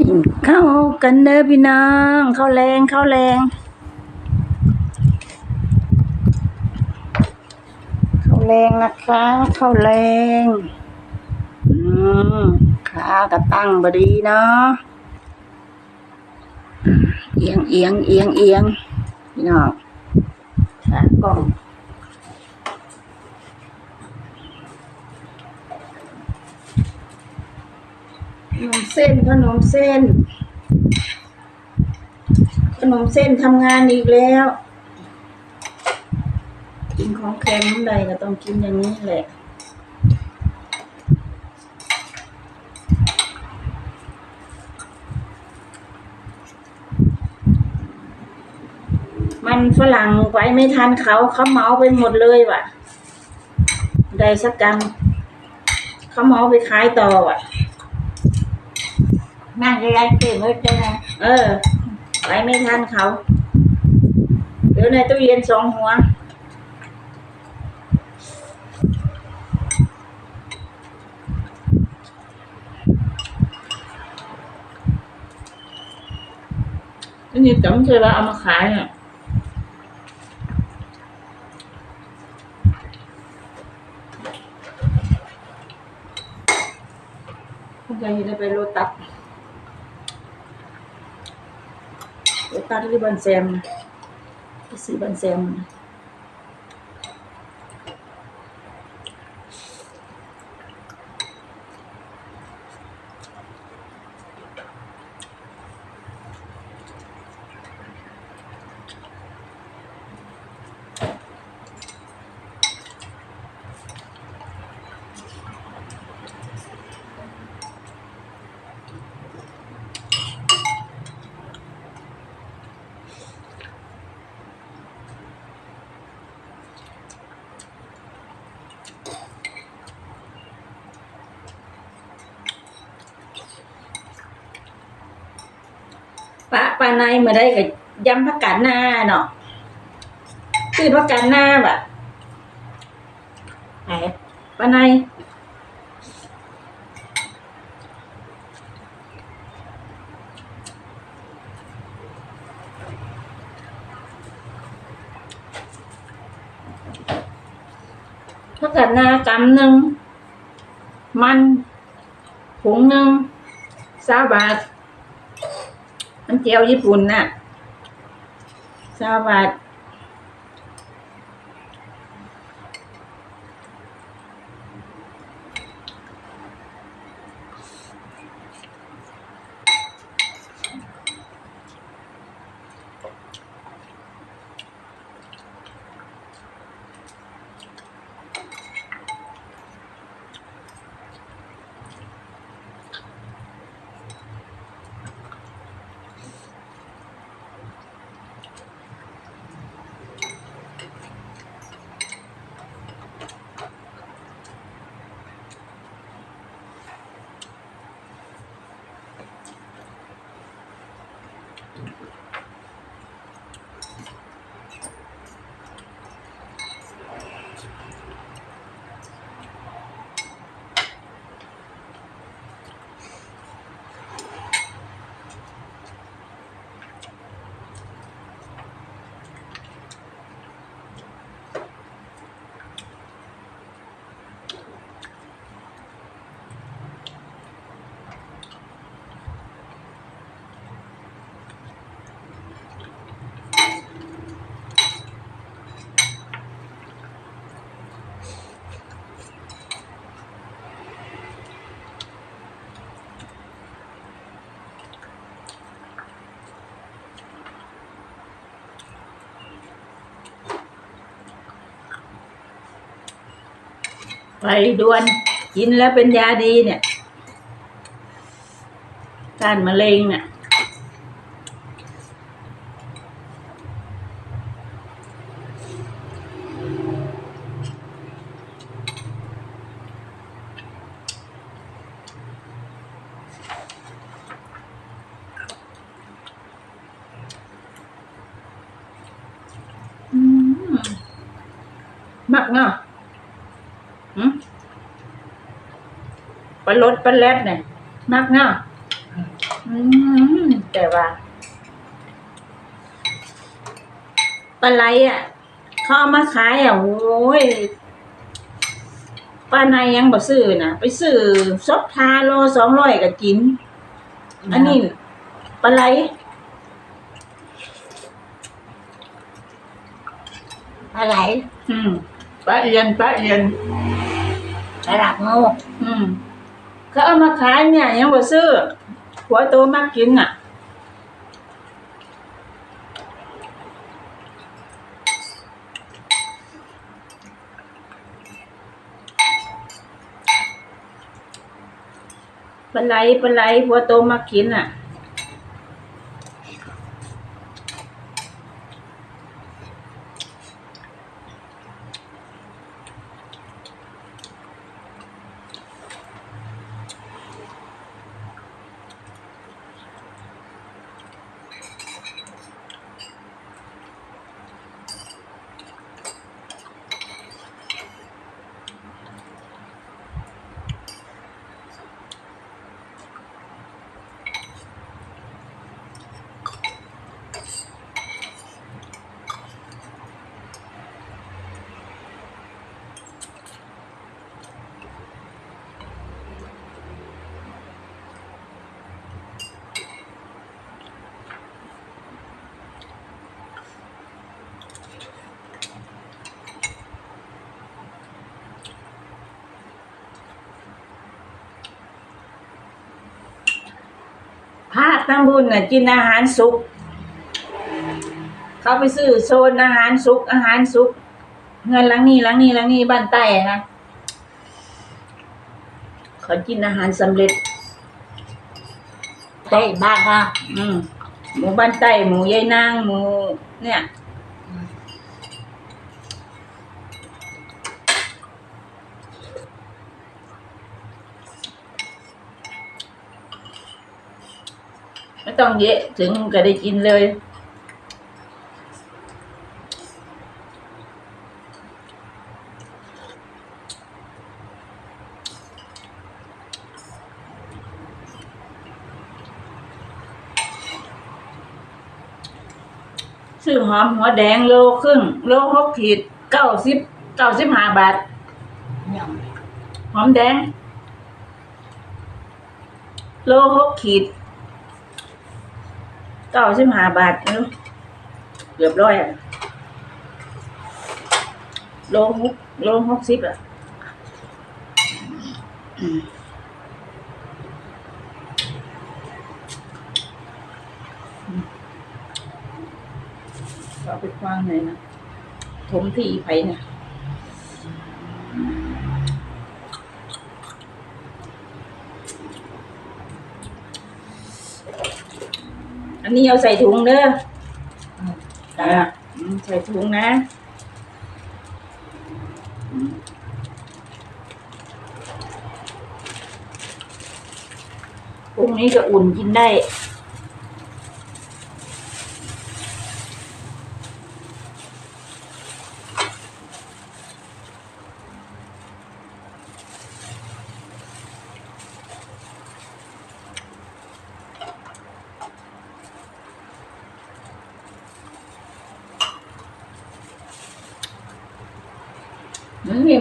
กินข้าวกันเด้อพี่น้องข้าวแรงข้าวแรงข้าวแรงนะคะข้าวแรงอืมขากระตั้งบดีเนาะเอียงเอียงเอียงเอียงพี่น้องขากล้อง นมเส้นขนมเส้น ขนมเส้นทำงานอีกแล้ว กินของเค็มใดก็ต้องกินอย่างนี้แหละมันฝรั่งไว้ไม่ทันเขาเขาเหมาไปหมดเลยว่ะ ได้สักกรรมเขาเหมาไปขายต่อว่ะ นั่งจะได้ตื่นไว้จะนะเออ ไปไม่ทันเขาเดี๋ยวในตู้เย็นสองหัวอันนี้จำใช่ว่าเอามาขายอะคุณยายจะไปโรตัส ตัสที่บันแซมไปซื้อบันแซม ปะปลาในมาได้กับยำผักกาดหน้าเนาะคือผักกาดหน้าแบบไหนปลาในผักกาดหน้ากำหนึ่งมันถุงหนึ่งสามบาท มันเจียวญี่ปุ่นน่ะสาบา ไปด่วนกินแล้วเป็นยาดีเนี่ยต้านมะเร็งเนี่ยอืมมักเนาะหืมป ลาลดปลาแรดเนี่ยมักเนาะอือืมแต่ว่าปลาไหลอะเขาเอามาขายอะโอ้ยป้าในายยังบ่ซื้อนะไปซื้อซบทาโลสองร้อยก็กิน อันนี้ปลาไหลอะไรอืมปลาเอียนปลาเอียนสลับงูอืม เขาเอามาขายเนี่ยยังบ่ซื้อหัวโตมากกินอะปลาไหลปลาไหลหัวโตมากินอะ ทั้งบุญน่ะกินอาหารสุก เขาไปซื้อโซนอาหารสุกอาหารสุก เงินหลังนี้หลังนี้หลังนี้บ้านใต้นะเขากินอาหารสำเร็จใต้บ้านก็อืมหมูบ้านใต้หมูยายนางหมูเนี่ย ไม่ต้องเยอะถึงก็ได้กินเลย ซื้อหอมหัวแดงโลครึ่ง โลหกขีดเก้าสิบเก้าสิบห้าบาทยังหอมแดง โลหกขีด เก้าสิบห้าบาทเนอะเกือบร้อยอะโลหกโลหกสิบอะเอาไปควางไหนอยนะ ถมที่ไผเนี่ย นนี้เอาใส่ถุงเด้อแต่อะอืมใส่ถุงนะอืมพรุ่งนี้ก็อุ่นกินได้ มันนิ่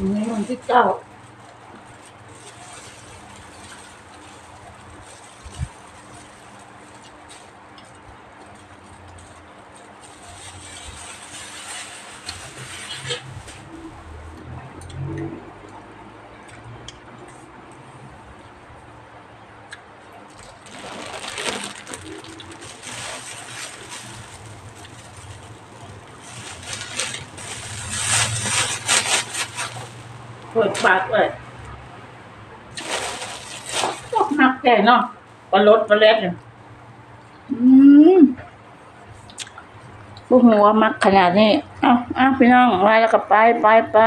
มดีใน เปิดปากเลยโอ้มักแก่เนาะปลาลดปลาเล็กเนี่ยอืมพวกหัวมักขนาดนี้ เอ้าเอ้าพี่น้องไล่แล้วก็ไปไปไป